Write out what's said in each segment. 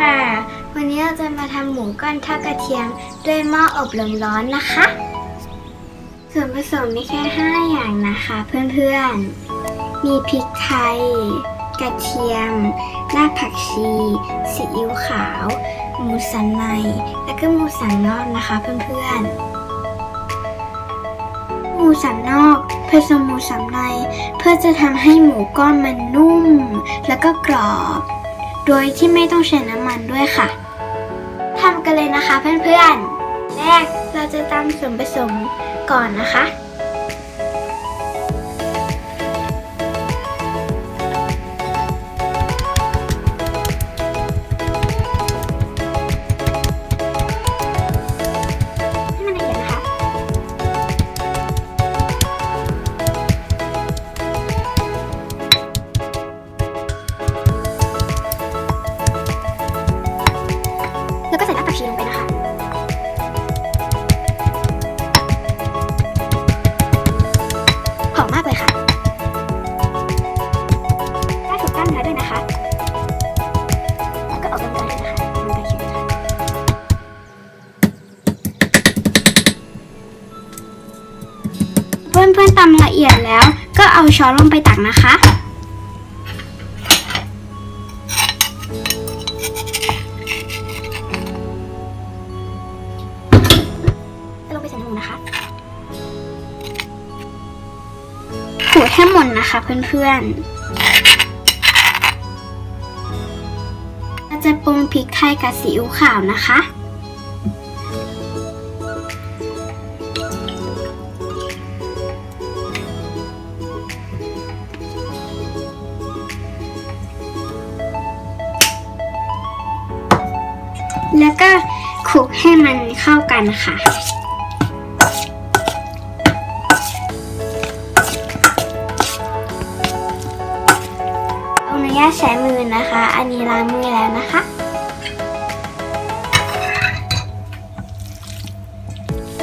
ค่ะ วันนี้เราจะมาทำหมูก้อนทอดกระเทียม ด้วยหม้ออบลมร้อนนะคะ ส่วนผสมมีแค่ 5 อย่างนะคะเพื่อนๆ มีพริกไทย กระเทียม รากผักชีซีอิ๊วขาว หมูสันใน แล้วก็หมูสันนอกนะคะเพื่อนๆ หมูสันนอกผสมหมูสันใน เพื่อจะทำให้หมูก้อนมันนุ่ม แล้วก็กรอบ โดยที่ไม่ต้องใช้น้ำมันด้วยค่ะทำกันเลยนะคะเพื่อนๆ แรกเราจะตำส่วนผสมก่อนนะคะ ตำละเอียดแล้ว ก็เอาช้อนลงไปตักนะคะจะลงไปใส่ในหมูนะคะขูดให้หมดนะคะเพื่อนๆเราจะปรุงพริกไทยกับซีอิ๊วขาวนะคะ แล้วก็คลุกให้มันเข้ากันค่ะ เอาอนุญาตใช้มือนะคะ อันนี้ล้างมือแล้วนะคะ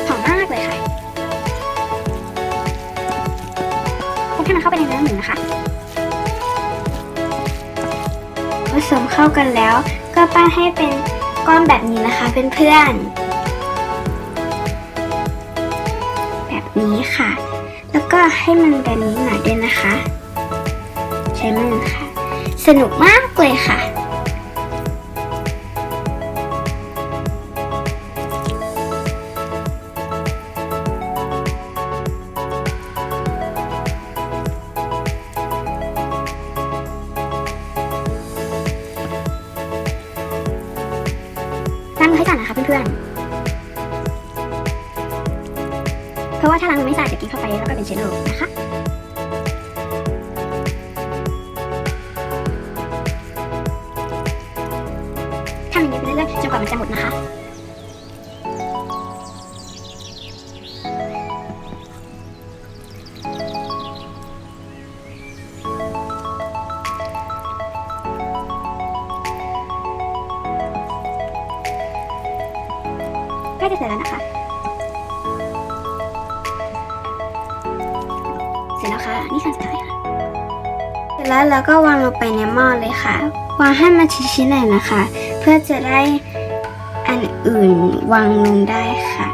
หอมมากเลยค่ะให้มันเข้าไปในเนื้อหมูนะคะผสมเข้ากันแล้วก็ปั้นให้เป็น ก้อนแบบนี้นะคะเพื่อนๆ แบบนี้ค่ะ แล้วก็ให้มันแบบนี้หน่อยด้วยนะคะ ใช้มือค่ะ สนุกมากเลยค่ะ ราะว่าถ้าล้างมือไม่สะอาดจะกินเข้าไปแล้วก็เป็นเชื้อโรคนะคะทำอย่างนี้ไปเรื่อยๆจนกว่ามันจะหมดนะคะใกล้จะเสร็จแล้วนะคะ เสร็จแล้วค่ะ นี่ขั้นสุดท้ายค่ะเสร็จแล้วเราก็วางลงไปในหม้อเลยค่ะ วางให้มันชิ้นๆหน่อยนะคะ เพื่อจะได้อันอื่นวางลงได้ค่ะ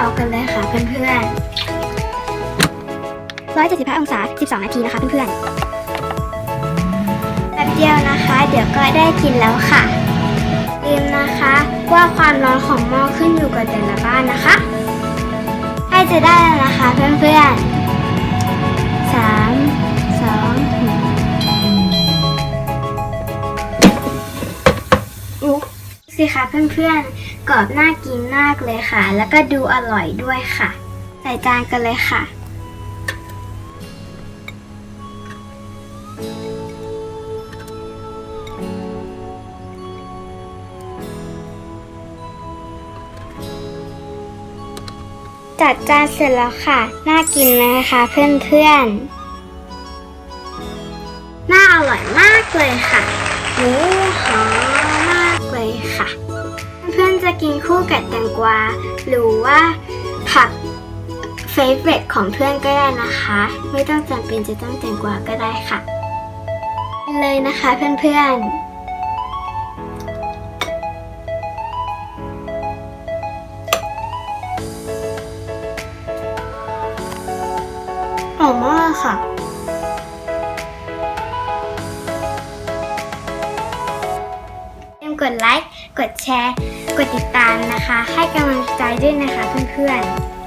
าเอาเตากันเลยค่ะเพื่อนๆ175องศา12นาทีนะคะเพื่อนๆแป๊บเดียวนะคะ เดี๋ยวก็ได้กินแล้วค่ะลืมนะคะ ว่าความร้อนของหม้อขึ้นอยู่กับแต่ละบ้านนะคะใกล้จะได้แล้วนะคะเพื่อนๆ สิคะเพื่อนๆ กรอบน่ากินมากเลยค่ะ แล้วก็ดูอร่อยด้วยค่ะ ใส่จานกันเลยค่ะ จัดจานเสร็จแล้วค่ะ น่ากินไหมคะเพื่อนๆ น่าอร่อยมากเลยค่ะ กินคู่กับแตงกวา หรือว่าผักเฟเวอร์ของเพื่อนก็ได้นะคะ ไม่ต้องจำเป็นจะต้องแตงกวาก็ได้ค่ะ เลยนะคะเพื่อนๆอร่อยมากค่ะอย่าลืมกดไลค์ กดแชร์ กดติดตามนะคะ ให้กำลังใจด้วยนะคะเพื่อนๆ